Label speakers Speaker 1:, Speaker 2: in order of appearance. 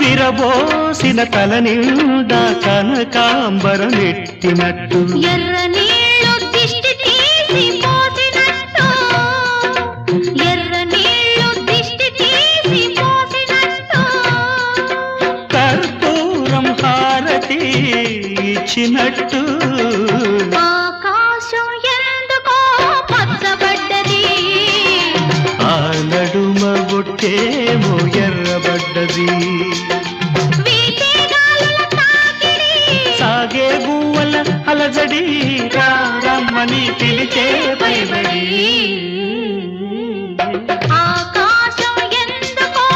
Speaker 1: విరబోసిన తల నిండా కనకాంబరం నెట్టినట్టు.
Speaker 2: ఎర్ర నీళ్ళు దిష్టి తీసి పోసినట్టు. ఎర్ర నీళ్ళు దిష్టి తీసి పోసినట్టు.
Speaker 1: కర్పూరం హారతి ఇచ్చినట్టు. చేము ఎర్రబడ్డది సాగే గువ్వల అలజడి రమ్మని పిలిచే పైబడి. ఆకాశం ఎందుకో